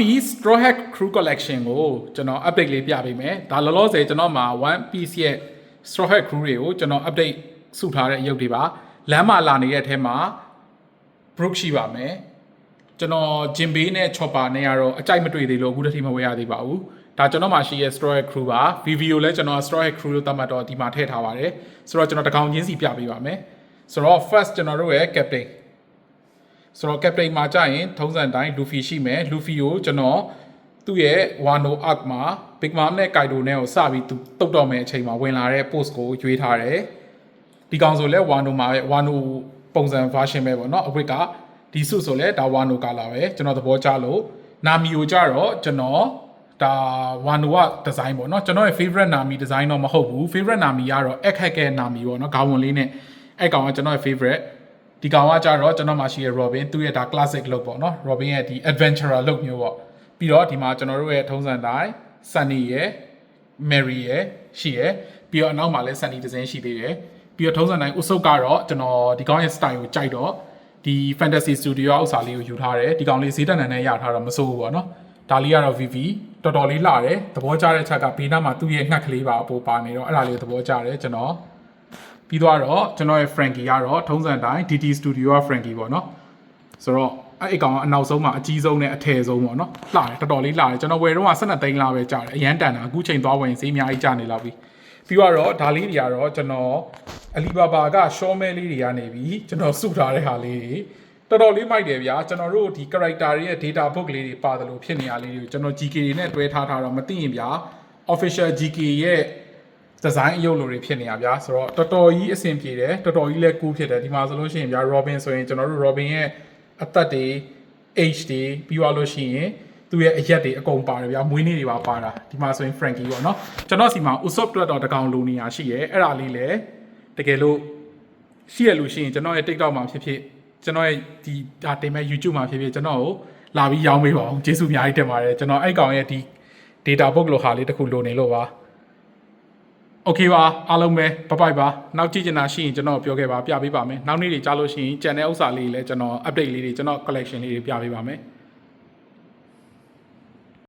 ပြီး Straw Hat Crew Collection ကိုကျွန်တော် update လေးပြပေးမယ်ဒါလောလောဆယ်ကျွန်တော်မှာ1 piece ရဲ့ Straw Hat Crew တွေကိုကျွန်တော် update စုထားတဲ့အရုပ်တွေပါလမ်းမှာလာနေတဲ့အထဲမှာ Brook ရှိပါမယ်ကျွန်တော် Jim Bay နဲ့ Chopper နဲ့ကတော့အကြိုက်မတွေ့သေးလို့အခုတည်းမဝယ်ရသေးပါဘူးဒါကျွန်တော်မှာရှိရဲ့ Straw Hat Crew ပါ VV ကိုလည်းကျွန်တော် Straw Hat Crew လို့သတ်မှတ်တော့ဒီမှာထည့်ထားပါတယ်ဆိုတော့ကျွန်တော်တစ်ကောင်ချင်းစီပြပေးပါမယ်ဆိုတော့ first ကျွန်တော်တို့ရဲ့ captain ဆိုတော့ captain မှာကြာရင်ထုံးစံတိုင်း Luffy ရှိမယ် Luffy ကိုကျွန်တော်သူ့ရဲ့ Wano arc မှာ Big Mom နဲ့ Kaido နဲ့ကိုစပြီးသူတုတ်တော့မယ်အချိန်မှာဝင်လာတဲ့ post ကိုရွေးထားတယ်ဒီကောင်ဆိုလဲ Wano မှာပဲ Wano ပုံစံ version ပဲပေါ့နော်အဝတ်ကဒီစုဆိုလဲဒါ Wano color ပဲကျွန်တော်သဘောကျလို့ Nami ကိုကြတော့ကျွန်တော်ဒါ Wano က design ပေါ့နော်ကျွန်တော်ရဲ့ favorite Nami design တော့မဟုတ်ဘူး favorite Nami ကတော့ egg hack ရဲ့ Nami ပေါ့နော်ခေါင်းဝင်လေးနဲ့အဲ့ကောင်ကကျွန်တော်ရဲ့ favorite ဒီကောင်ကကြတော့ကျွန်တော်မှရှိရ Robin သူ့ရဲ့ဒါ classic look ပေါ့နော် Robin ရဲ့ဒီ adventurer look မျိုးပေါ့ပြီးတော့ဒီမှာကျွန်တော်တို့ရဲ့ထုံးစံတိုင်း Sunny ရဲ့ Mary ရဲ့ရှိရဲ့ပြီးတော့အနောက်မှာလည်း Sunny design ရှိသေးတယ်ပြီးတော့ထုံးစံတိုင်းဥဆုပ်ကတော့ကျွန်တော်ဒီကောင်ရဲ့ style ကိုကြိုက်တော့ဒီ Fantasy Studio ဥစ္စာလေးကိုယူထားတယ်ဒီကောင်လေးဈေးတက်နန်နဲ့ရထားတော့မစိုးဘူးပေါ့နော်ဒါလေးကတော့ VV တော်တော်လေးလှတယ်သဘောကျတဲ့ချက်ကဘေးနားမှာသူ့ရဲ့ငှက်ကလေးပါအပေါ်ပါနေတော့အဲ့ဒါလေးကိုသဘောကျတယ်ကျွန်တော် ပြီးတော့တော့ကျွန်တော်ရဲ့ Frankie ကတော့ထုံးစံတိုင်း DT Studio က Frankie ပေါ့နော်ဆိုတော့အဲ့အကောင်ကအနောက်ဆုံးမှာအကြီးဆုံးနဲ့အထည်ဆုံးပေါ့နော်လှတယ်တော်တော်လေးလှတယ်ကျွန်တော်ဝယ်တော့က12သိန်းလားပဲကြာတယ်အရန်တန်တာအခုချိန်သွားဝင်ဈေးအများကြီးကြာနေလောက်ပြီပြီးတော့ဒါလေးတွေကတော့ကျွန်တော်အလီဘာဘာကရှောမဲလေးတွေကနေပြီးကျွန်တော်စုထားတဲ့ဟာလေးတွေတော်တော်လေးမိုက်တယ်ဗျာကျွန်တော်တို့ဒီ character တွေရဲ့ data book လေးတွေပါတယ်လို့ဖြစ်နေရလေးတွေကိုကျွန်တော် GK တွေနဲ့တွဲထားထားတော့မသိရင်ဗျာ official GK ရဲ့ ဒီဇိုင်းအယုတ်လိုတွေဖြစ်နေရဗျာဆိုတော့တော်တော်ကြီးအဆင်ပြေတယ်တော်တော်ကြီးလည်းကူးဖြစ်တယ်ဒီမှာဆိုလို့ရှိရင်ဗျာ Robin ဆိုရင်ကျွန်တော်တို့ Robin ရဲ့အသက်တွေ age တွေပြီးသွားလို့ရှိရင်သူ့ရဲ့အရက်တွေအကုန်ပါတယ်ဗျာမွေးနေ့တွေပါပါတာဒီမှာဆိုရင် Frankie ပေါ့နော်ကျွန်တော်စီမှာ Usopp တွက်တော့တကောင်လိုနေရရှိရဲအဲ့ဒါလေးလည်းတကယ်လို့ရှိရလို့ရှိရင်ကျွန်တော်ရဲ့ TikTok မှာဖြစ်ဖြစ်ကျွန်တော်ရဲ့ဒီဒါတင်မဲ့ YouTube မှာဖြစ်ဖြစ်ကျွန်တော်ကိုလာပြီးရောင်းပေးပါအောင်ကျေးဇူးအများကြီးတင်ပါတယ်ကျွန်တော်အဲ့ကောင်ရဲ့ဒီ data book လိုဟာလေးတစ်ခုလိုနေလို့ပါ okay ပါအားလုံးပဲဘပိုက်ပါနောက်ကြည့်ချင်တာရှိရင်ကျွန်တော်ပြောခဲ့ပါပြပေးပါမယ်နောက်နေ့တွေကြားလို့ရှိရင် channel ဥစ္စာလေးတွေလည်းကျွန်တော် update လေးတွေကျွန်တော် collection လေးတွေပြပေးပါမယ်